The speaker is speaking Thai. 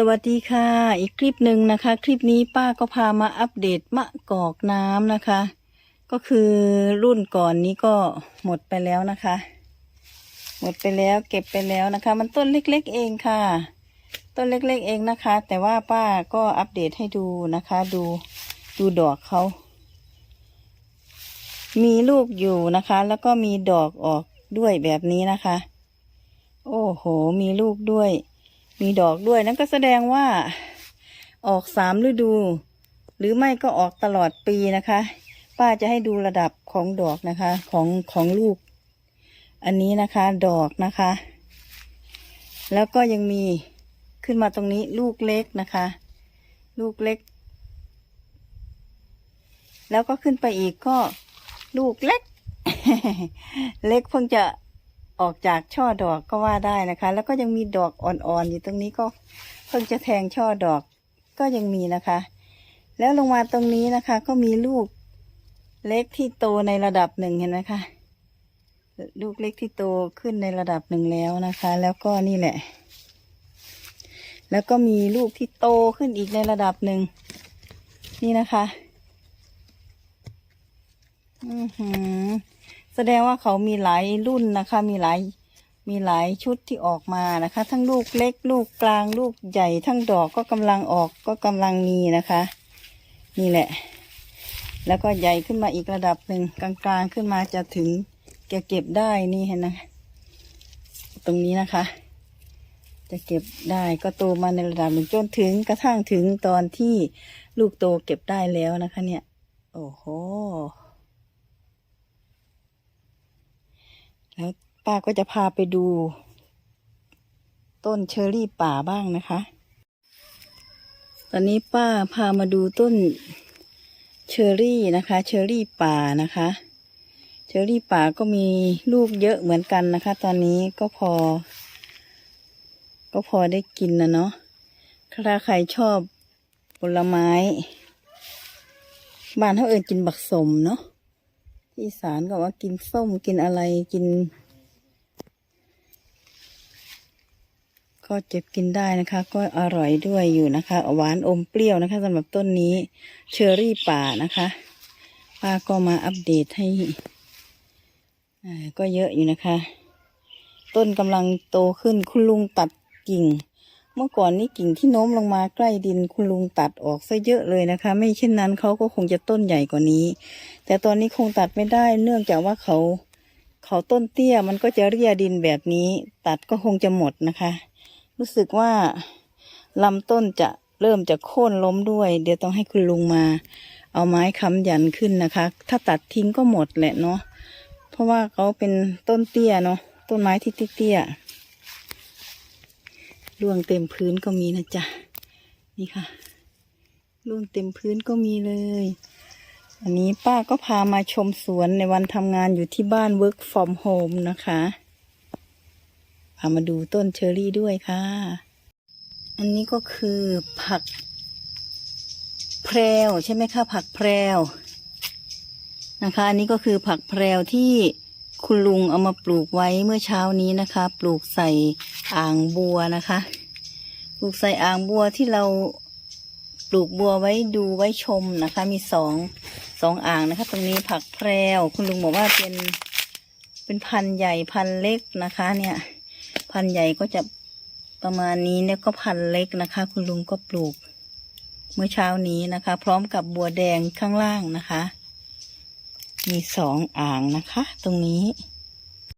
สวัสดีค่ะ อีกคลิปหนึ่งนะคะ คลิปนี้ป้าก็พามาอัปเดตมะกอกน้ำนะคะ ก็คือรุ่นก่อนนี้ก็หมดไปแล้วนะคะ หมดไปแล้วเก็บไปแล้วนะคะ มันต้นเล็กๆเองค่ะ ต้นเล็กๆเองนะคะ แต่ว่าป้าก็อัปเดตให้ดูนะคะ ดูดูดอกเขา มีลูกอยู่นะคะ แล้วก็มีดอกออกด้วยแบบนี้นะคะ โอ้โห มีลูกด้วย มีดอกด้วยนั่นก็แสดงว่าออกสามฤดู หรือไม่ก็ออกตลอดปีนะคะ ป้าจะให้ดูระดับของดอกนะคะของของลูก อันนี้นะคะดอกนะคะ แล้วก็ยังมีขึ้นมาตรงนี้ลูกเล็กนะคะ ลูกเล็ก แล้วก็ขึ้นไปอีกก็ลูกเล็ก เล็กเพิ่งจะ ออกจากช่อดอกก็ว่าได้นะคะ แล้วก็ยังมีดอกอ่อนๆอยู่ตรงนี้ก็เพิ่งจะแทงช่อดอกก็ยังมีนะคะ แล้วลงมาตรงนี้นะคะ ก็มีลูกเล็กที่โตในระดับหนึ่งเห็นไหมคะลูกเล็กที่โตขึ้นในระดับหนึ่งแล้วนะคะ แล้วก็นี่แหละ แล้วก็มีลูกที่โตขึ้นอีกในระดับหนึ่งนี่นะคะ อือหือ แสดงว่าเขามีหลายรุ่นนะคะ มีหลายมีหลายชุดที่ออกมานะคะ ทั้งลูกเล็ก ลูกกลางลูกใหญ่ทั้งดอกก็กำลังออกก็กำลังมีนะคะ นี่แหละ แล้วก็ใหญ่ขึ้นมาอีกระดับหนึ่งกลางๆขึ้นมาจะถึงเก็บเก็บได้นี่เห็นนะ ตรงนี้นะคะ จะเก็บได้ก็โตมาในระดับหนึ่งจนถึงกระทั่งถึงตอนที่ลูกโตเก็บได้แล้วนะคะ เนี่ย โอ้โห แล้วป้าก็จะพาไปดู ต้นเชอรี่ป่าบ้างนะคะ ตอนนี้ป้าพามาดูต้นเชอรี่นะคะ เชอรี่ป่านะคะ เชอรี่ป่าก็มีลูกเยอะเหมือนกันนะคะ ตอนนี้ก็พอ ก็พอได้กินนะเนาะถ้าใครชอบผลไม้ บ้านเขาเอิญกินบักสมเนาะ อีสานก็ว่ากินส้มกินอะไรกิน ก็เจ็บกินได้นะคะ ก็อร่อยด้วยอยู่นะคะ หวานอมเปรี้ยวนะคะสำหรับต้นนี้เชอรี่ป่านะคะป้าก็มาอัปเดตให้ก็เยอะอยู่นะคะ ต้นกำลังโตขึ้นคุณลุงตัดกิ่ง เมื่อก่อนนี้กิ่งที่โน้มลงมาใกล้ดินคุณลุงตัดออกซะเยอะเลยนะคะ ไม่เช่นนั้นเขาก็คงจะต้นใหญ่กว่านี้ แต่ตอนนี้คงตัดไม่ได้ เนื่องจากว่าเขาเขาต้นเตี้ยมันก็จะเรียดินแบบนี้ ตัดก็คงจะหมดนะคะ รู้สึกว่าลำต้นจะเริ่มจะโค่นล้มด้วย เดี๋ยวต้องให้คุณลุงมา เอาไม้ค้ำยันขึ้นนะคะ ถ้าตัดทิ้งก็หมดแหละเนาะเพราะว่าเขาเป็นต้นเตี้ยเนาะต้นไม้ที่เตี้ยๆ ร่วงเต็มพื้นก็มีนะจ๊ะ นี่ค่ะ ร่วงเต็มพื้นก็มีเลย อันนี้ป้าก็พามาชมสวนในวันทำงานอยู่ที่บ้าน work from home นะคะ พามาดูต้นเชอรี่ด้วยค่ะ อันนี้ก็คือผักแพรวใช่ไหมคะผักแพรวนะคะ อันนี้ก็คือผักแพรวที่ คุณลุงเอามาปลูกไว้เมื่อเช้านี้นะคะ ปลูกใส่อ่างบัวนะคะ ปลูกใส่อ่างบัวที่เราปลูกบัวไว้ดูไว้ชมนะคะ มีสองสองอ่างนะคะ ตรงนี้ผักแพรวคุณลุงบอกว่าเป็นเป็นพันธุ์ใหญ่พันธุ์เล็กนะคะ เนี่ย พันธุ์ใหญ่ก็จะประมาณนี้เนี่ยก็พันธุ์เล็กนะคะ คุณลุงก็ปลูกเมื่อเช้านี้นะคะ พร้อมกับบัวแดงข้างล่างนะคะ มีสองอ่างนะคะ ตรงนี้